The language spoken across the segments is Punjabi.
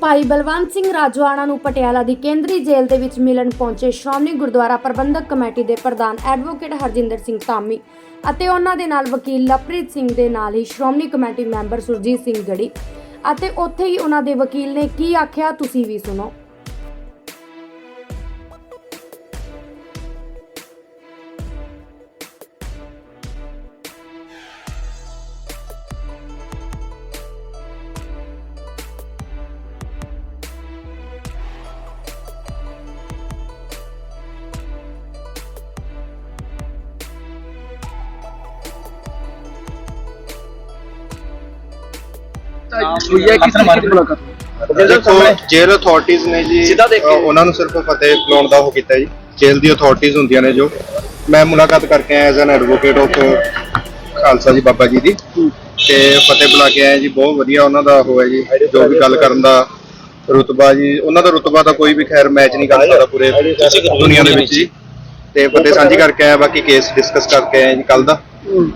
ਭਾਈ ਬਲਵੰਤ ਸਿੰਘ ਰਾਜਵਾਣਾ ਨੂੰ ਪਟਿਆਲਾ ਦੀ ਕੇਂਦਰੀ ਜੇਲ੍ਹ ਦੇ ਵਿੱਚ ਮਿਲਣ ਪਹੁੰਚੇ ਸ਼੍ਰੋਮਣੀ ਗੁਰਦੁਆਰਾ ਪ੍ਰਬੰਧਕ ਕਮੇਟੀ ਦੇ ਪ੍ਰਧਾਨ ਐਡਵੋਕੇਟ ਹਰਜਿੰਦਰ ਸਿੰਘ ਧਾਮੀ ਅਤੇ ਉਹਨਾਂ ਦੇ ਨਾਲ ਵਕੀਲ ਲਵਪ੍ਰੀਤ ਸਿੰਘ ਦੇ ਨਾਲ ਹੀ ਸ਼੍ਰੋਮਣੀ ਕਮੇਟੀ ਮੈਂਬਰ ਸੁਰਜੀਤ ਸਿੰਘ ਗੜੀ ਅਤੇ ਉੱਥੇ ਹੀ ਉਹਨਾਂ ਦੇ ਵਕੀਲ ਨੇ ਕੀ ਆਖਿਆ, ਤੁਸੀਂ ਵੀ ਸੁਣੋ। ਹੋਈ ਹੈ ਕਿਸ ਤਰੀਕੇ ਦੀ ਮੁਲਾਕਾਤ ਦੇਖੋ ਜੇਲ੍ਹ ਅਥਾਰਟੀਜ਼ ਨੇ ਜੀ ਸਿੱਧਾ ਦੇਖ। ਕੇ। ਅ, ਉਹਨਾਂ ਨੂੰ ਸਿਰਫ ਫਤਿਹ ਬੁਲਾਉਣ ਦਾ ਉਹ ਕੀਤਾ ਜੀ। ਜੇਲ੍ਹ ਦੀ ਅਥਾਰਟੀਜ਼ ਹੁੰਦੀਆਂ ਨੇ ਜੋ। ਮੈਂ ਮੁਲਾਕਾਤ ਕਰਕੇ ਆਇਆ as an advocate of Khalsa ji Baba ji ਦੀ। ਤੇ ਫਤਿਹ ਬੁਲਾ ਕੇ ਆਏ ਜੀ ਬਹੁਤ ਵਧੀਆ ਉਹਨਾਂ ਦਾ ਉਹ ਹੈ ਜੀ ਜੋ ਵੀ ਗੱਲ ਕਰਨ ਦਾ ਰੁਤਬਾ ਜੀ। ਉਹਨਾਂ ਦਾ ਰੁਤਬਾ ਤਾਂ ਕੋਈ ਵੀ ਖੈਰ ਮੈਚ ਨਹੀਂ ਕਰ ਸਕਦਾ ਪੂਰੇ ਦੁਨੀਆ ਦੇ ਵਿੱਚ ਜੀ। ਤੇ ਫਤਿਹ ਸਾਂਝੀ ਕਰਕੇ ਆਇਆ ਬਾਕੀ ਕੇਸ ਡਿਸਕਸ ਕਰਕੇ ਆਏ ਜੀ ਕੱਲ ਦਾ।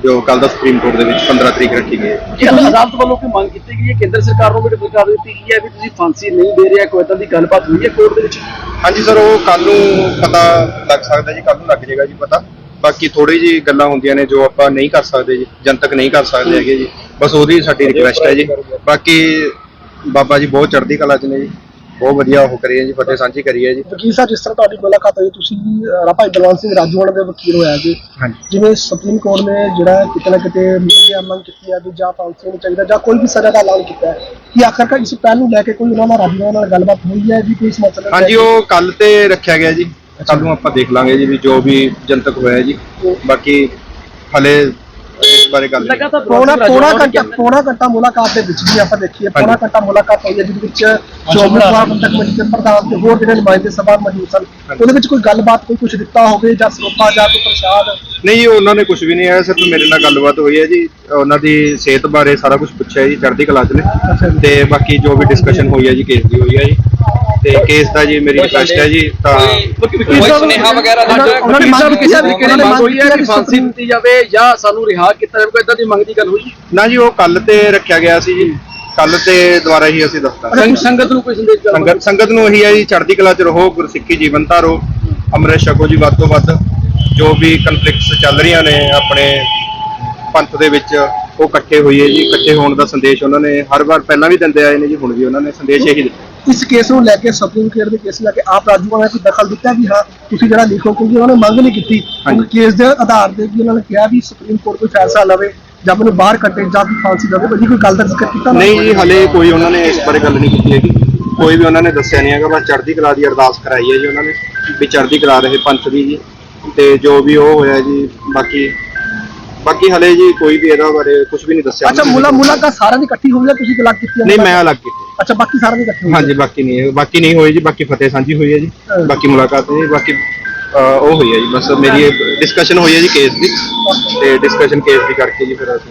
ਜੋ ਕੱਲ ਦਾ ਸੁਪਰੀਮ ਕੋਰਟ ਦੇ ਵਿੱਚ 15 ਤਰੀਕ ਰੱਖੀ ਗਈ ਹੈ। ਕਿ ਅਦਾਲਤ ਵੱਲੋਂ ਕੋਈ ਮੰਗ ਕੀਤੀ ਗਈ ਹੈ? ਕੇਂਦਰ ਸਰਕਾਰ ਨੂੰ ਵੀ ਕਰ ਦਿੱਤੀ ਗਈ ਹੈ ਵੀ ਤੁਸੀਂ ਫਾਂਸੀ ਨਹੀਂ ਦੇ ਰਿਹਾ ਕੋਈ ਏਦਾਂ ਦੀ ਗੱਲਬਾਤ ਹੋਈ ਹੈ ਕੋਰਟ ਦੇ ਵਿੱਚ? ਹਾਂਜੀ ਸਰ ਉਹ ਕੱਲ ਨੂੰ ਪਤਾ ਲੱਗ ਸਕਦਾ ਜੀ ਕੱਲ ਨੂੰ ਲੱਗ ਜਾਏਗਾ ਜੀ ਪਤਾ। ਬਾਕੀ ਥੋੜੀ ਜੀ ਗੱਲਾਂ ਹੁੰਦੀਆਂ ਨੇ ਜੋ ਆਪਾਂ ਨਹੀਂ ਕਰ ਸਕਦੇ ਜੀ ਜਨਤਕ ਨਹੀਂ ਕਰ ਸਕਦੇ ਹੈਗੇ ਜੀ। ਬਸ ਉਹਦੀ ਸਾਡੀ ਰਿਕੁਐਸਟ ਹੈ ਜੀ। ਬਾਕੀ ਬਾਬਾ ਜੀ ਬਹੁਤ ਚੜ੍ਹਦੀ ਕਲਾ ਚ ਨੇ ਜੀ। ਬਹੁਤ ਵਧੀਆ ਹੈ ਜੀ ਫਤਿਹ ਸਾਂਝੀ ਕਰੀ ਹੈ ਜੀ। ਵਕੀਲ ਸਾਹਿਬ ਜਿਸ ਤਰ੍ਹਾਂ ਤੁਹਾਡੀ ਮੁਲਾਕਾਤ ਹੋਈ ਤੁਸੀਂ ਅਹ, ਭਾਈ ਬਲਵੰਤ ਸਿੰਘ ਰਾਜੂਆਣਾ ਦੇ ਵਕੀਲ ਹੋਇਆ ਜੀ ਜਿਵੇਂ ਸੁਪਰੀਮ ਕੋਰਟ ਨੇ ਜਿਹੜਾ ਕਿਤੇ ਨਾ ਕਿਤੇ ਮੰਗਿਆ ਮੰਗ ਕੀਤੀ ਹੈ ਵੀ ਜਾਂ ਫਾਂਸੀ ਨੂੰ ਚਾਹੀਦਾ ਜਾਂ ਕੋਈ ਵੀ ਸਜ਼ਾ ਦਾ ਐਲਾਨ ਕੀਤਾ ਹੈ ਕਿ ਆਖਰਕਾਰ ਇਸ ਪਹਿਲ ਨੂੰ ਲੈ ਕੇ ਕੋਈ ਉਹਨਾਂ ਨਾਲ ਰਾਜੂਆਣਾ ਨਾਲ ਗੱਲਬਾਤ ਹੋਈ ਹੈ ਜੀ ਕੋਈ ਲੈ ਹਾਂਜੀ? ਉਹ ਕੱਲ ਤੇ ਰੱਖਿਆ ਗਿਆ ਜੀ। ਕੱਲ ਨੂੰ ਆਪਾਂ ਦੇਖ ਲਾਂਗੇ ਜੀ ਵੀ ਜੋ ਵੀ ਜਨਤਕ ਹੋਇਆ ਜੀ। ਬਾਕੀ ਹਲੇ ਬਾਰੇ ਗੱਲ ਲਗਾਤਾਰ ਪੌਣਾ ਪੌਣਾ ਘੰਟਾ ਪੌਣਾ ਘੰਟਾ ਮੁਲਾਕਾਤ ਦੇ ਵਿੱਚ ਵੀ ਆਪਾਂ ਦੇਖੀਏ ਪੌਣਾ ਘੰਟਾ ਮੁਲਾਕਾਤ ਹੋਈ ਹੈ ਜਿਹਦੇ ਵਿੱਚ ਚੌਮਨ ਪ੍ਰਬੰਧਕ ਕਮੇਟੀ ਦੇ ਪ੍ਰਧਾਨ ਤੇ ਹੋਰ ਜਿਹੜੇ ਨੁਮਾਇੰਦੇ ਸਭਾ ਮੌਜੂਦ ਸਨ ਉਹਦੇ ਵਿੱਚ ਕੋਈ ਗੱਲਬਾਤ ਕੋਈ ਕੁਝ ਦਿੱਤਾ ਹੋਵੇ ਜਾਂ ਸਰੋਪਾ ਜਾਂ ਕੋਈ ਪ੍ਰਸ਼ਾਦ? ਨਹੀਂ ਉਹਨਾਂ ਨੇ ਕੁਝ ਵੀ ਨਹੀਂ ਆਇਆ ਸਿਰਫ ਮੇਰੇ ਨਾਲ ਗੱਲਬਾਤ ਹੋਈ ਹੈ ਜੀ। ਉਹਨਾਂ ਦੀ ਸਿਹਤ ਬਾਰੇ ਸਾਰਾ ਕੁਝ ਪੁੱਛਿਆ ਜੀ ਚੜ੍ਹਦੀ ਕਲਾ ਚ ਨੇ। ਤੇ ਬਾਕੀ ਜੋ ਵੀ ਡਿਸਕਸ਼ਨ ਹੋਈ ਹੈ ਜੀ ਕੇਸ ਦੀ ਹੋਈ ਹੈ ਜੀ। ਤੇ ਕੇਸ ਦਾ ਜੀ ਮੇਰੀ ਰਿਕੁਐਸਟ ਹੈ ਜੀ ਤਾਂ ਵਕੀਲ ਸਾਹਿਬ ਸੁਨੇਹਾ ਵਗੈਰਾ ਦਾ ਉਹਨਾਂ- ਸਾਹਿਬ ਮੰਗ ਕਿਸੇ ਕੀਤੀ ਤਰੀਕੇ ਨਾਲ ਮੰਗ ਹੋਈ ਹੈ ਕਿ ਫਾਂਸੀ ਦਿੱਤੀ ਜਾਵੇ ਜਾਂ ਸਾਨੂੰ ਰਿਹਾ ਕੀਤਾ ਜਾਵੇ ਕੋਈ ਏਦਾਂ ਦੀ ਮੰਗ ਦੀ ਗੱਲ ਹੋਈ? ਨਾ ਜੀ ਉਹ ਕੱਲ ਤੇ ਰੱਖਿਆ ਗਿਆ ਸੀ ਜੀ। ਕੱਲ ਤੇ ਦੁਆਰਾ ਹੀ ਅਸੀਂ ਦੱਸਦਾ ਸੰਗ- ਸੰਗਤ ਨੂੰ ਕੋਈ ਸੰਦੇਸ਼ ਕਰਨਾ ਸੰਗਤ ਸੰਗਤ ਨੂੰ ਇਹੀ ਹੈ ਜੀ ਚੜ੍ਹਦੀ ਕਲਾ ਚ ਰਹੋ ਗੁਰਸਿੱਖੀ ਜੀਵਨ ਧਾਰੋ ਅੰਮ੍ਰਿਤ ਛਕੋ ਜੀ ਵੱਧ ਤੋਂ ਵੱਧ। ਜੋ ਵੀ ਕਨਫਲਿਕਟਸ ਚੱਲ ਰਹੀਆਂ ਨੇ ਆਪਣੇ ਪੰਥ ਦੇ ਵਿੱਚ ਉਹ ਇਕੱਠੇ ਹੋਈਏ ਜੀ ਇਕੱਠੇ ਹੋਣ ਦਾ ਸੰਦੇਸ਼ ਉਹਨਾਂ ਨੇ ਹਰ ਵਾਰ ਪਹਿਲਾਂ ਵੀ ਦਿੰਦੇ ਆਏ ਨੇ ਜੀ ਹੁਣ ਵੀ ਉਹਨਾਂ ਨੇ ਸੰਦੇਸ਼ ਇਹੀ ਦਿੱਤਾ। ਇਸ ਕੇਸ ਨੂੰ ਲੈ ਕੇ ਸੁਪਰੀਮ ਕੋਰਟ ਦੇ ਕੇਸ ਲੈ ਕੇ ਆਪ ਰਾਜੂਆਣਾ ਨੇ ਕੋਈ ਦਖਲ ਦਿੱਤਾ ਵੀ ਹਾਂ ਤੁਸੀਂ ਜਿਹੜਾ ਲਿਖੋ ਕਿਉਂਕਿ ਉਹਨਾਂ ਨੇ ਮੰਗ ਨਹੀਂ ਕੀਤੀ। ਉਹ ਕੇਸ ਦੇ ਆਧਾਰ ਤੇ ਵੀ ਉਹਨਾਂ ਨੇ ਕਿਹਾ ਵੀ ਸੁਪਰੀਮ ਕੋਰਟ ਕੋਈ ਫੈਸਲਾ ਲਵੇ ਜਾਂ ਮੈਨੂੰ ਬਾਹਰ ਕੱਢੇ ਜਾਂ ਕੋਈ ਫਾਂਸੀ ਦੇਵੇ ਭਾਜੀ ਕੋਈ ਗੱਲ ਦਾ ਜ਼ਿਕਰ ਕੀਤਾ? ਨਹੀਂ ਜੀ ਹਲੇ ਕੋਈ ਉਹਨਾਂ ਨੇ ਇਸ ਬਾਰੇ ਗੱਲ ਨਹੀਂ ਕੀਤੀ ਹੈਗੀ ਕੋਈ ਵੀ ਉਹਨਾਂ ਨੇ ਦੱਸਿਆ ਨਹੀਂ ਹੈਗਾ ਬਸ ਚੜ੍ਹਦੀ ਕਲਾ ਦੀ ਅਰਦਾਸ ਕਰਾਈ ਹੈ ਜੀ ਉਹਨਾਂ ਨੇ ਵੀ ਚੜ੍ਹਦੀ ਕਲਾ ਰਹੇ ਪੰਥ ਦੀ ਜੀ ਤੇ ਜੋ ਵੀ ਉਹ ਹੋਇਆ ਜੀ ਬਾਕੀ ਬਾਕੀ ਹਲੇ ਜੀ ਕੋਈ ਵੀ ਇਹਦਾ ਬਾਰੇ ਕੁਝ ਵੀ ਨਹੀਂ ਦੱਸਿਆ ਅੱਛਾ ਨੇ। ਮੁਲਾ ਮੁਲਾਕਾਤ ਸਾਰਿਆਂ ਦੀ ਇਕੱਠੀ ਹੋਈ ਹੈ ਤੁਸੀਂ ਗੱਲਾਂ ਕੀਤੀਆਂ ਨਹੀਂ ਮੈਂ ਅਲੱਗ ਕੀਤੀ ਅੱਛਾ ਬਾਕੀ ਸਾਰਿਆਂ ਦੀ ਇਕੱਠੀ ਹੋਈ ਹੈ। ਹਾਂਜੀ ਬਾਕੀ ਨਹੀਂ ਬਾਕੀ ਨਹੀਂ ਹੋਈ ਜੀ ਬਾਕੀ ਫਤਿਹ ਸਾਂਝੀ ਹੋਈ ਹੈ ਜੀ ਹਾਂ। ਬਾਕੀ ਮੁਲਾਕਾਤ ਨਹੀਂ ਬਾਕੀ ਅਹ, ਉਹ ਹੋਈ ਹੈ ਜੀ ਬਸ ਮੇਰੀ ਡਿਸਕਸ਼ਨ ਹੋਈ ਹੈ ਜੀ ਕੇਸ ਦੀ ਤੇ ਡਿਸਕਸ਼ਨ ਕੇਸ ਦੀ ਕਰਕੇ ਜੀ ਫਿਰ ਅਸੀਂ